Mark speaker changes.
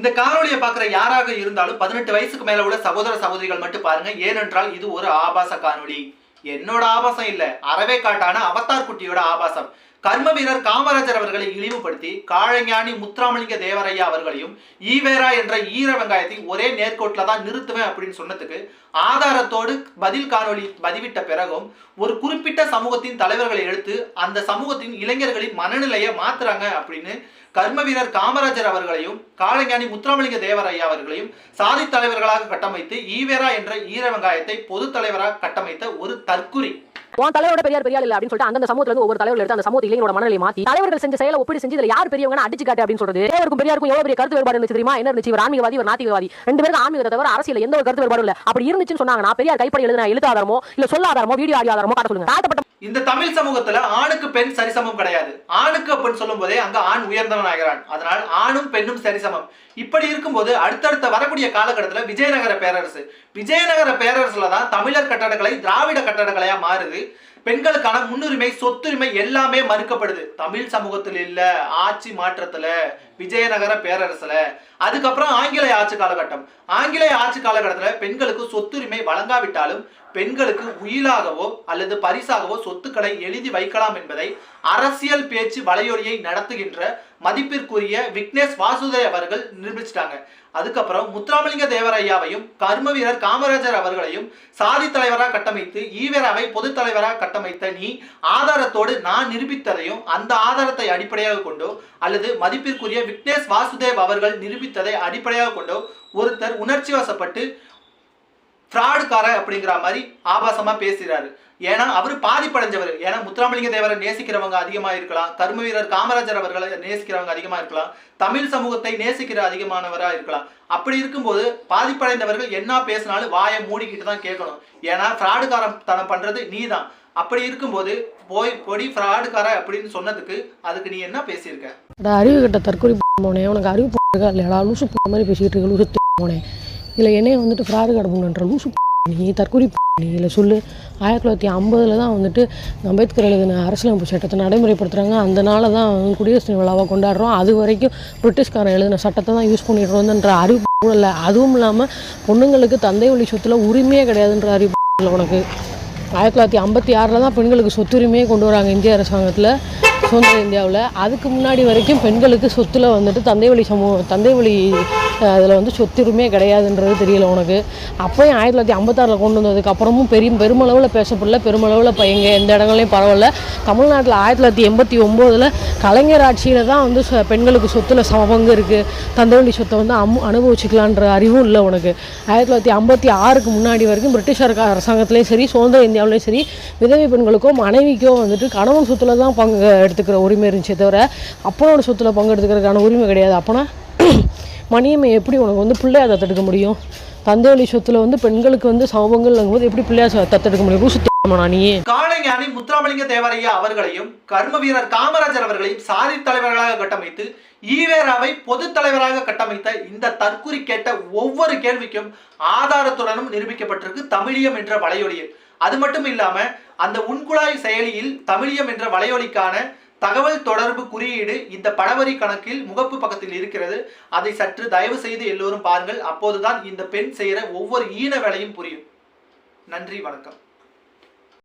Speaker 1: இந்த காணொலியை பார்க்குற யாராக இருந்தாலும் பதினெட்டு வயசுக்கு மேல உள்ள சகோதர சகோதரிகள் மட்டும் பாருங்க. ஏனென்றால் இது ஒரு ஆபாச காணொளி. என்னோட ஆபாசம் இல்ல. அறவே காட்டான அவத்தார் குட்டியோட ஆபாசம். கர்ம வீரர் காமராஜர் அவர்களை இழிவுபடுத்தி காழஞானி முத்துராமலிங்க தேவரையா அவர்களையும் ஈவேரா என்ற ஈர வெங்காயத்தை ஒரே நேர்கோட்டில் தான் நிறுத்துவேன் அப்படின்னு சொன்னதுக்கு ஆதாரத்தோடு பதில் காணொளி பதிவிட்ட பிறகும் ஒரு குறிப்பிட்ட சமூகத்தின் தலைவர்களை எடுத்து அந்த சமூகத்தின் இளைஞர்களின் மனநிலையை மாத்துறாங்க அப்படின்னு கர்ம வீரர் காமராஜர் அவர்களையும் காளைஞானி முத்துராமலிங்க தேவரையா அவர்களையும் சாதி தலைவர்களாக கட்டமைத்து ஈவேரா என்ற ஈர வெங்காயத்தை பொது தலைவராக கட்டமைத்த ஒரு தற்குறி
Speaker 2: உன் தலைவரோட பெரியார் பெரியார் இல்ல அப்படின்னு சொல்லிட்டு அந்த சமூகத்துல இருந்து ஒவ்வொரு தலைவர்கள் எடுத்து அந்த சமூகத்தில் இளைஞரோட மனநிலை மாத்தி தலைவர்கள் செஞ்ச செயலை ஒப்பிட்டு செஞ்சு இதுல யார் பெரியவங்க அடிச்சு காட்டு அப்படின்னு சொல்றது. தேவருக்கும் பெரியாருக்கும் எவ்வளவு பெரிய கருத்து வேறுபாடு இருந்துச்சு தெரியுமா? என்ன இருந்துச்சு? ஒரு ஆன்மீகவாதி ஒரு நாத்திகவாதி. ரெண்டு பேருக்கு ஆன்மீகத்தை தவிர அரசியல் எந்த ஒரு கருத்து வேறுபாடும் இல்ல. அப்படி இருந்துச்சுன்னு சொன்னாங்கன்னா பெரியார் கைப்படி எழுதின எழுத்தாதாரமோ இல்ல சொல்லாதாரமோ வீடியோ ஆடியோ ஆதாரமோ காட்ட சொல்லுங்க.
Speaker 1: இந்த தமிழ் சமூகத்துல ஆணுக்கு பெண் சரிசமம் கிடையாது. ஆணுக்கு அப்படின்னு சொல்லும் போதே அங்க ஆண் உயர்ந்தவன் ஆகிறான். அதனால் ஆணும் பெண்ணும் சரிசமம். இப்படி இருக்கும்போது அடுத்தடுத்த வரக்கூடிய காலகட்டத்துல விஜயநகர பேரரசு. விஜயநகர பேரரசுல தான் தமிழர் கட்டடக்கலை திராவிட கட்டடக்கலையா மாறுது. பெண்களுக்கான முன்னுரிமை சொத்துரிமை எல்லாமே மறுக்கப்படுது. தமிழ் சமூகத்தில் இல்ல ஆட்சி மாற்றத்துல விஜயநகர பேரரசுல. அதுக்கப்புறம் ஆங்கிலேய ஆட்சி காலகட்டம். ஆங்கிலேய ஆட்சி காலகட்டத்துல பெண்களுக்கு சொத்துரிமை வழங்காவிட்டாலும் பெண்களுக்கு உயிலாகவோ அல்லது பரிசாகவோ சொத்துக்களை எழுதி வைக்கலாம் என்பதை அரசியல் பேச்சு வலையொலியை நடத்துகின்ற மதிப்பிற்குரிய விக்னேஷ் வாசுதேவ் அவர்கள் நிரூபிச்சிட்டாங்க. அதுக்கப்புறம் முத்துராமலிங்க தேவரையாவையும் கர்ம வீரர் காமராஜர் அவர்களையும் சாதி தலைவராக கட்டமைத்து ஈவேராவை பொது தலைவராக கட்டமைத்த நீ ஆதாரத்தோடு நான் நிரூபித்ததையும் அந்த ஆதாரத்தை அடிப்படையாக கொண்டோ அல்லது மதிப்பிற்குரிய விக்னேஷ் வாசுதேவ் அவர்கள் நிரூபித்ததை அடிப்படையாக கொண்டோ ஒருத்தர் உணர்ச்சி வசப்பட்டு ஃப்ராடுக்கார அப்படிங்கிற மாதிரி ஆபாசமா பேசுகிறாரு ஏன்னா அவர் பாதிப்படைஞ்சவர். ஏன்னா முத்துராமலிங்க தேவரை நேசிக்கிறவங்க அதிகமா இருக்கலாம். கர்ம வீரர் காமராஜர் அவர்களை நேசிக்கிறவங்க அதிகமா இருக்கலாம். தமிழ் சமூகத்தை நேசிக்கிற அதிகமானவரா இருக்கலாம். அப்படி இருக்கும்போது பாதிப்படைந்தவர்கள் என்ன பேசினாலும் வாயை மூடிக்கிட்டு தான் கேட்கணும். ஏன்னா ஃப்ராடுக்காரன் தனம் பண்றது நீ தான் அப்படி இருக்கும்போது போய் பொடி ஃப்ராடுக்கார அப்படின்னு சொன்னதுக்கு அதுக்கு நீ என்ன பேசியிருக்க?
Speaker 3: அறிவு கிட்ட தற்கொலை போனேன் உனக்கு அறிவு போனேன் லூசு போன மாதிரி பேசிக்கிட்டு இருக்க லூசு போனேன் இதில் என்னையை வந்துட்டு ஃப்ராடு கடப்புங்கன்ற லூசு நீ தற்கொலை நீ இல்லை சொல்லு. ஆயிரத்தி தொள்ளாயிரத்தி ஐம்பதில் தான் வந்துட்டு அம்பேத்கர் எழுதின அரசியலமைப்பு சட்டத்தை நடைமுறைப்படுத்துகிறாங்க அந்த நாளை தான் குடியரசு தின கொண்டாடுறோம். அது வரைக்கும் பிரிட்டிஷ்காரன் எழுதின சட்டத்தை தான் யூஸ் பண்ணிட்டு அறிவு கூட இல்லை. அதுவும் இல்லாமல் பொண்ணுங்களுக்கு தந்தை வழி சொத்தில் உரிமையே கிடையாதுன்ற அறிவு இல்லை உனக்கு. ஆயிரத்தி தொள்ளாயிரத்தி ஐம்பத்தி ஆறில் தான் பெண்களுக்கு சொத்துரிமையே கொண்டு வராங்க இந்திய அரசாங்கத்தில் சுதந்திர இந்தியாவில். அதுக்கு முன்னாடி வரைக்கும் பெண்களுக்கு சொத்தில் வந்துட்டு தந்தை வழி சமூகம் தந்தை வழி அதில் வந்து சொத்துரிமையே கிடையாதுன்றது தெரியல உனக்கு. அப்போயும் ஆயிரத்தி தொள்ளாயிரத்தி ஐம்பத்தாறில் கொண்டு வந்ததுக்கு அப்புறமும் பெரிய பெருமளவில் பேசப்படல பெருமளவில் பையங்க எந்த இடங்களையும் பரவாயில்ல. தமிழ்நாட்டில் ஆயிரத்தி தொள்ளாயிரத்தி எண்பத்தி ஒம்போதில் கலைஞர் ஆட்சியில் தான் வந்து பெண்களுக்கு சொத்துல சமபங்கு இருக்குது தந்தவண்டி சொத்தை வந்து அம் அனுபவிச்சுக்கலான்ற அறிவும் இல்லை உனக்கு. ஆயிரத்தி தொள்ளாயிரத்தி ஐம்பத்தி ஆறுக்கு முன்னாடி வரைக்கும் பிரிட்டிஷ் அரசாங்கத்துலேயும் சரி சுதந்திர இந்தியாவிலையும் சரி விதவை பெண்களுக்கோ மனைவிக்கோ வந்துட்டு கணவன் சொத்துல தான் பங்கு எடுத்துக்கிற உரிமை இருந்துச்சே தவிர அப்பனோட சொத்துல பங்கு எடுத்துக்கிறதுக்கான உரிமை கிடையாது. அப்போனா மணியம்மை எப்படி உனக்கு வந்து பிள்ளையா தத்தெடுக்க முடியும்? தந்தை வழி சொத்துல வந்து பெண்களுக்கு வந்து சமபங்கள் போது எப்படி பிள்ளையா தத்தெடுக்க முடியும்? லூசு காலஞானி நீ?
Speaker 1: காளைஞானி முத்துராமலிங்க தேவரையா அவர்களையும் கர்ம வீரர் காமராஜர் அவர்களையும் சாரி தலைவர்களாக கட்டமைத்து ஈவேராவை பொது தலைவராக கட்டமைத்த இந்த தற்குறி கேட்ட ஒவ்வொரு கேள்விக்கும் ஆதாரத்துடனும் நிரூபிக்கப்பட்டிருக்கு தமிழியம் என்ற வலையொலியில். அது மட்டும் இல்லாம அந்த உன்குழாய் செயலியில் தமிழியம் என்ற வலையொலிக்கான தகவல் தொடர்பு குறியீடு இந்த படவரி கணக்கில் முகப்பு பக்கத்தில் இருக்கிறது. அதை சற்று தயவு செய்து எல்லோரும் பாருங்கள். அப்போதுதான் இந்த பெண் செய்கிற ஒவ்வொரு ஈன வேலையும் புரியும். நன்றி வணக்கம்.